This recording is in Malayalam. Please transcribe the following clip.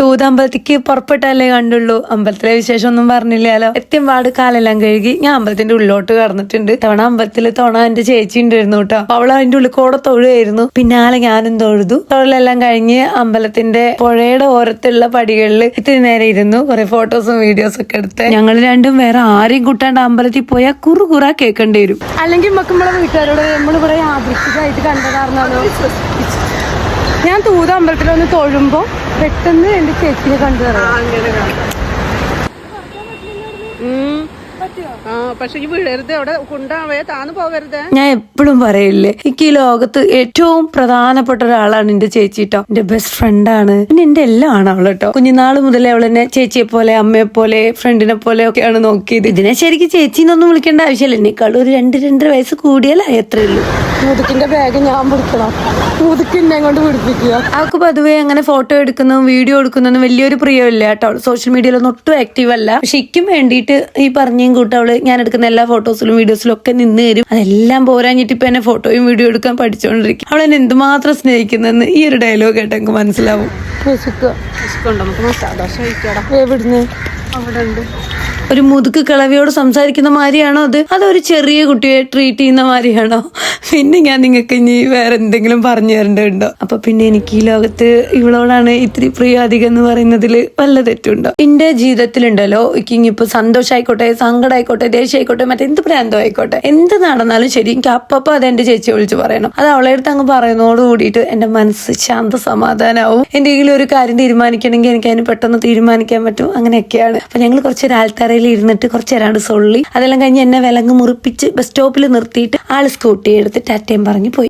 തൂതമ്പലത്തിക്ക് പുറപ്പെട്ടല്ലേ കണ്ടുള്ളൂ. അമ്പലത്തിലെ വിശേഷം ഒന്നും പറഞ്ഞില്ലല്ലോ എത്തിയമ്പാട് കാലെല്ലാം കഴുകി ഞാൻ അമ്പലത്തിന്റെ ഉള്ളിലോട്ട് കടന്നിട്ടുണ്ട്. തവണ അമ്പലത്തിൽ തവണ എന്റെ ചേച്ചി ഉണ്ടായിരുന്നു കേട്ടോ. അവൾ അതിന്റെ ഉള്ളിൽ കൂടെ തൊഴുകയായിരുന്നു പിന്നാലെ ഞാനും തൊഴുതു. തൊഴിലെല്ലാം കഴിഞ്ഞ് അമ്പലത്തിന്റെ പുഴയുടെ ഓരത്തുള്ള പടികളിൽ ഇത്തിരി നേരം ഇരുന്നു. കുറെ ഫോട്ടോസും വീഡിയോസും ഒക്കെ എടുത്ത് ഞങ്ങൾ രണ്ടും വേറെ ആരെയും കൂട്ടാണ്ട് അമ്പലത്തിൽ പോയാൽ കുറു കുറ കേൾക്കേണ്ടി വരും. അല്ലെങ്കിൽ നമ്മളെ വീട്ടുകാരോട് നമ്മൾ ഇവിടെ യാദൃശ്ചികമായിട്ട് കണ്ടതാർന്നാലോ ഞാൻ തൂത അമ്പലത്തിൽ ഒന്ന് തൊഴുമ്പോ പെട്ടെന്ന് എന്റെ ചേച്ചിനെ കണ്ടു ഞാൻ എപ്പോഴും പറയില്ലേ എനിക്ക് ഈ ലോകത്ത് ഏറ്റവും പ്രധാനപ്പെട്ട ഒരാളാണ് എന്റെ ചേച്ചി കേട്ടോ എന്റെ ബെസ്റ്റ് ഫ്രണ്ടാണ് പിന്നെ എന്റെ എല്ലാം ആണ് അവൾ കേട്ടോ കുഞ്ഞുനാൾ മുതലേ അവൾ എന്നെ ചേച്ചിയെ പോലെ അമ്മയെ പോലെ ഫ്രണ്ടിനെ പോലെ ഒക്കെയാണ് നോക്കിയത്. ഇതിനെ ശരിക്കും ചേച്ചിന്നൊന്നും വിളിക്കേണ്ട ആവശ്യമില്ല. എന്നെക്കാളും ഒരു രണ്ട് രണ്ടര വയസ്സ് കൂടിയാലേ എത്രയേ ഉള്ളൂ. മുതുക്കിന്റെ ബാഗ് ഞാൻ പിടിക്കണം. മുതുക്ക് എന്നെ കൊണ്ട് പിടിപ്പിക്കുക. അവൾക്ക് പൊതുവേ അങ്ങനെ ഫോട്ടോ എടുക്കുന്നതും വീഡിയോ എടുക്കുന്നതും വലിയൊരു പ്രിയമില്ല കേട്ടോ. സോഷ്യൽ മീഡിയയിലൊന്നും ഒട്ടും ആക്റ്റീവ് അല്ല. പക്ഷെ ഇക്കും വേണ്ടിയിട്ട് ഈ പറഞ്ഞേം കൂട്ട് അവൾ ഞാൻ എടുക്കുന്ന എല്ലാ ഫോട്ടോസിലും വീഡിയോസിലും ഒക്കെ നിന്ന് തരും. അതെല്ലാം പോരാഞ്ഞിട്ട് ഇപ്പൊ എന്നെ ഫോട്ടോയും വീഡിയോ എടുക്കാൻ പഠിച്ചുകൊണ്ടിരിക്കും അവൾ എന്നെ എന്തുമാത്രം സ്നേഹിക്കുന്നെന്ന് ഈ ഒരു ഡയലോഗ് കേട്ട് എനിക്ക് മനസ്സിലാവും. എവിടുന്ന്? അവിടെ ഉണ്ട് ഒരു മുതുക്ക് കിളവിയോട് സംസാരിക്കുന്ന മാതിരിയാണോ അത്? അതൊരു ചെറിയ കുട്ടിയെ ട്രീറ്റ് ചെയ്യുന്ന മാതിരിയാണോ? പിന്നെ ഞാൻ നിങ്ങൾക്ക് ഇനി വേറെ എന്തെങ്കിലും പറഞ്ഞു തരേണ്ടതുണ്ടോ? അപ്പൊ പിന്നെ എനിക്ക് ഈ ലോകത്ത് ഇവളോടാണ് ഇത്തിരി പ്രിയ അധികം എന്ന് പറയുന്നതിൽ വല്ല തെറ്റുണ്ടോ? എന്റെ ജീവിതത്തിലുണ്ടല്ലോ ഇനിയിപ്പോ സന്തോഷമായിക്കോട്ടെ സങ്കടമായിക്കോട്ടെ ദേഷ്യമായിക്കോട്ടെ മറ്റെന്ത് പ്രാന്തം ആയിക്കോട്ടെ എന്ത് നടന്നാലും ശരി എനിക്ക് അപ്പപ്പോ അത് എന്റെ ചേച്ചിയെ വിളിച്ച് പറയണം. അത് അവളെ അടുത്ത് അങ്ങ് പറയുന്നതോട് കൂടിയിട്ട് എന്റെ മനസ്സ് ശാന്ത സമാധാനമാവും എന്തെങ്കിലും ഒരു കാര്യം തീരുമാനിക്കണമെങ്കിൽ എനിക്ക് അതിന് പെട്ടെന്ന് തീരുമാനിക്കാൻ പറ്റും. അങ്ങനെയൊക്കെയാണ്. അപ്പൊ ഞങ്ങൾ കുറച്ച് നേരം ആൽത്തറയിൽ ഇരുന്നിട്ട് കുറച്ച് നേരാണ്ട് സൊള്ളി. അതെല്ലാം കഴിഞ്ഞ് എന്നെ വിലങ്ങ് മുറിപ്പിച്ച് ബസ് സ്റ്റോപ്പിൽ നിർത്തിയിട്ട് ആൾ സ്കൂട്ടി എടുത്ത് ടാറ്റയും പറഞ്ഞു പോയി.